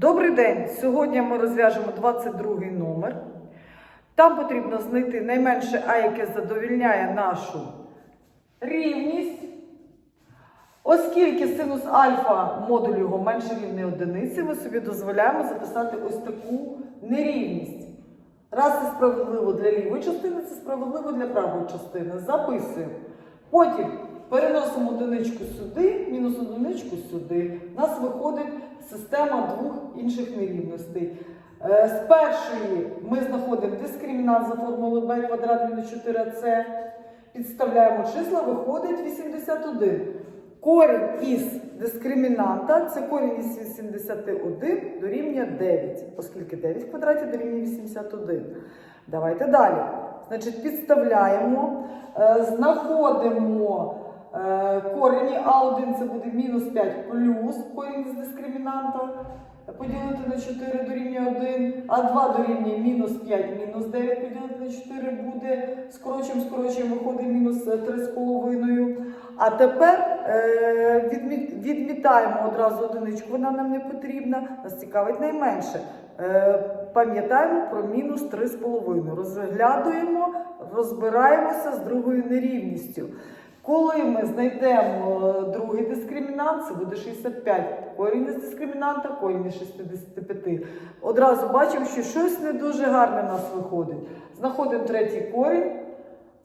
Добрий день! Сьогодні ми розв'яжемо 22 номер. Там потрібно знайти найменше А, яке задовільняє нашу рівність. Оскільки синус альфа модуль його менше рівний одиниці, ми собі дозволяємо записати ось таку нерівність. Раз це справедливо для лівої частини, це справедливо для правої частини. Записуємо. Потім переносимо одиничку сюди, мінус одиничку сюди. У нас виходить система двох інших нерівностей. Е, З першої ми знаходимо дискримінант за формулою b квадрат мінус 4c. Підставляємо числа, виходить 81. Корінь із дискримінанта це корінь із 81 дорівнює 9, оскільки 9 в квадраті дорівнює 81. Давайте далі. Значить, підставляємо, е, знаходимо корені А1 це буде мінус 5 плюс корінь з дискримінанта. Поділити на 4 дорівнює 1, а 2 дорівнює мінус 5, мінус 9 поділити на 4 буде, скорочуємо, скорочуємо, виходить мінус 3,5. А тепер е, відмі- відмітаємо одразу одиничку, вона нам не потрібна, нас цікавить найменше. Е, пам'ятаємо про мінус 3,5. Розглядуємо, розбираємося з другою нерівністю. Коли ми знайдемо е, другий дискримінант, це буде 65. Корінь із дискримінанта, корінь із 65. Одразу бачимо, що щось не дуже гарне в нас виходить. Знаходимо третій корінь,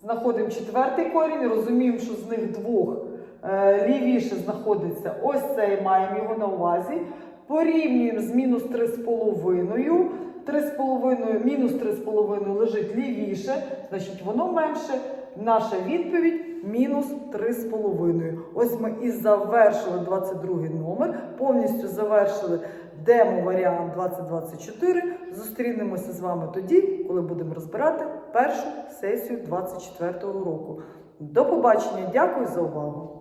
знаходимо четвертий корінь, розуміємо, що з них двох е, лівіше знаходиться ось цей, маємо його на увазі. Порівнюємо з мінус 3,5. 3,5, мінус 3,5 лежить лівіше, значить воно менше. Наша відповідь мінус 3,5. Ось ми і завершили 22 номер, повністю завершили демо-варіант 2024. Зустрінемося з вами тоді, коли будемо розбирати першу сесію 24 року. До побачення, дякую за увагу!